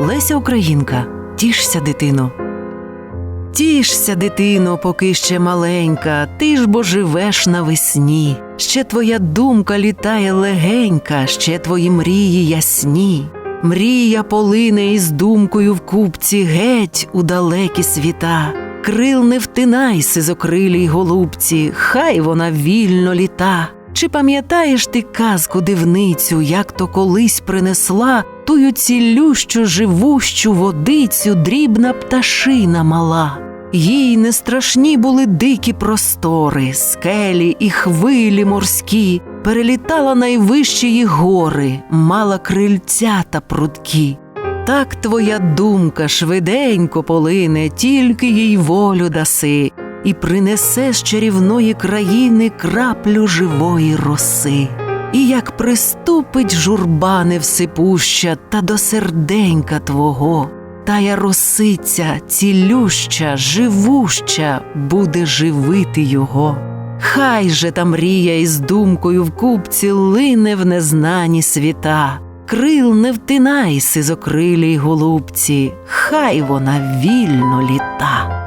Леся Українка, тішся, дитино. Тішся, дитино, поки ще маленька, ти ж бо живеш навесні. Ще твоя думка літає легенька, ще твої мрії ясні. Мрія полине із думкою в купці геть у далекі світа. Крил не втинай, сизокрилій голубці, хай вона вільно літа. Чи пам'ятаєш ти казку дивницю, як то колись принесла тую цілющу живущу водицю дрібна пташина мала? Їй не страшні були дикі простори, скелі і хвилі морські, перелітала найвищі її гори, мала крильця та прудкі. Так твоя думка швиденько полине, тільки їй волю даси, і принесе з чарівної країни краплю живої роси. І як приступить журба невсипуща та до серденька твого, тая росиця, цілюща, живуща, буде живити його. Хай же та мрія із думкою в купці лине в незнані світа. Крил не втинай, сизокрилій голубці, хай вона вільно літа.